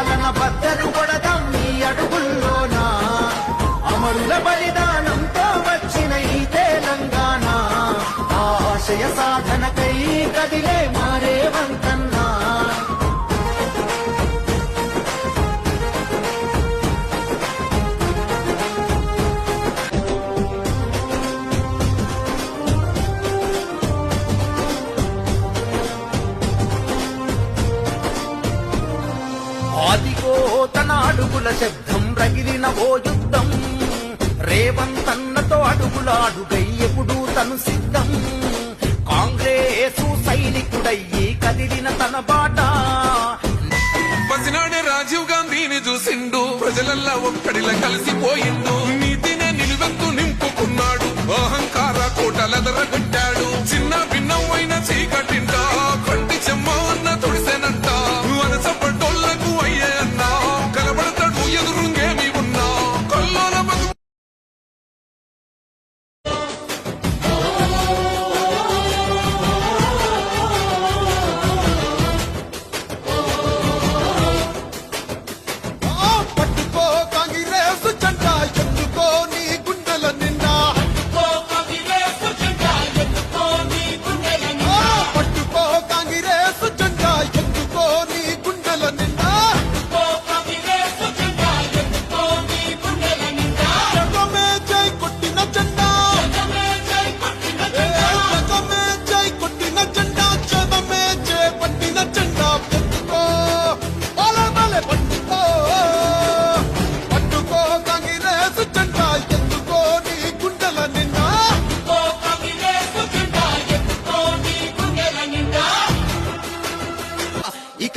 పాలన బద్దలు కొడదాం నీ అడుగుల్లోనా? అమరుల బలిదా ఆదిగో తన అడుగుల శబ్దం రగిలిన ఓ యుద్ధం. రేవంతన్నతో అడుగుల అడుగై ఎప్పుడు తను సిద్ధం. కాంగ్రెసు సైనికుడయ్యి కదిలిన తన బాట. పసినాడే రాజీవ్ గాంధీని చూసిండు ప్రజలల్లా ఒక్కడిలా కలిసిపోయిండు.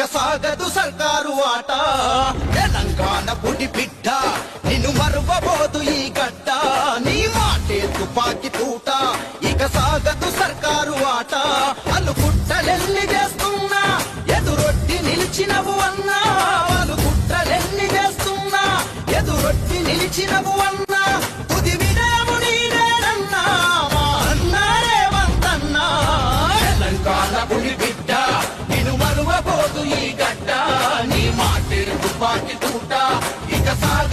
ఇక సాగదు సర్కారు ఆట. తెలంగాణ పుడి బిడ్డ నిన్ను మరువబోదు ఈ గడ్డ. నీ మాటే తుపాకి తూట ఇక సాగదు సర్కారు ఆట. అలుగుట్టలెల్లి చేస్తున్నా ఎదురొట్టి నిలిచినవు అన్నా. వాళ్ళు చేస్తున్నా ఎదురొట్టి నిలిచినవు అన్నా. మరువబోదు ఈ